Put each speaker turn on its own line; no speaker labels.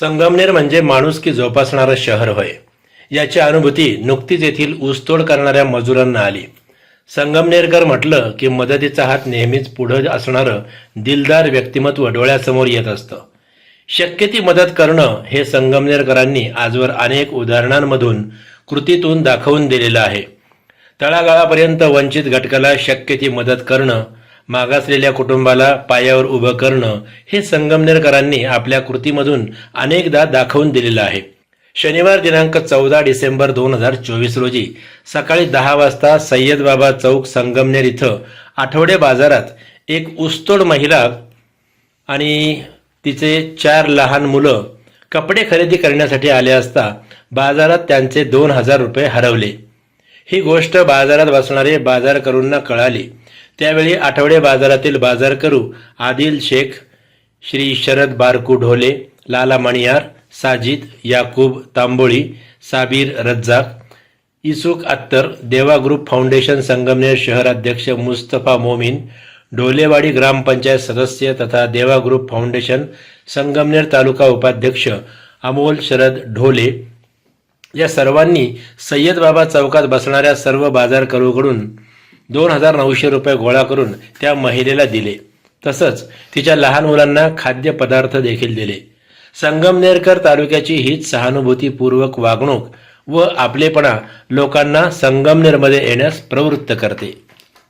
संगमनेर म्हणजे माणुसकी जोपासणारं शहर होय. याची अनुभूती नुकतीच येथील ऊसतोड करणाऱ्या मजुरांना आली. संगमनेरकर म्हटलं की मदतीचा हात नेहमीच पुढं असणारं दिलदार व्यक्तिमत्व डोळ्यासमोर येत असतं. शक्य ती मदत करणं हे संगमनेरकरांनी आजवर अनेक उदाहरणांमधून कृतीतून दाखवून दिलेलं आहे. तळागाळापर्यंत वंचित घटकाला शक्य ती मदत करणं मागासलेल्या कुटुंबाला पायावर उभं करणं हे संगमनेरकरांनी आपल्या कृतीमधून अनेकदा दाखवून दिलेलं आहे. शनिवार दिनांक चौदा डिसेंबर दोन हजार चोवीस रोजी सकाळी दहा वाजता सय्यद बाबा चौक संगमनेर इथं आठवडे बाजारात एक ऊसतोड महिला आणि तिचे चार लहान मुलं कपडे खरेदी करण्यासाठी आले असता बाजारात त्यांचे दोन हजार रुपये हरवले. ही गोष्ट बाजारात बसणारे बाजार करूंना कळाली. त्यावेळी आठवडे बाजारातील बाजार करू आदिल शेख श्री शरद बारकू ढोले लाला मणियार साजिद याकूब तांबोळी साबीर रज्जाक इसुक अत्तर देवा ग्रुप फाउंडेशन संगमनेर शहराध्यक्ष मुस्तफा मोमीन ढोलेवाडी ग्रामपंचायत सदस्य तथा देवा ग्रुप फाउंडेशन संगमनेर तालुका उपाध्यक्ष अमोल शरद ढोले या सर्वांनी सय्यद बाबा चौकात बसणाऱ्या सर्व बाजार करूकडून दोन हजार नऊशे रुपये गोळा करून त्या महिलेला दिले. तसंच तिच्या लहान मुलांना खाद्यपदार्थ देखील दिले. संगमनेरकर तालुक्याची हीच सहानुभूतीपूर्वक वागणूक व आपलेपणा लोकांना संगमनेरमध्ये येण्यास प्रवृत्त करते.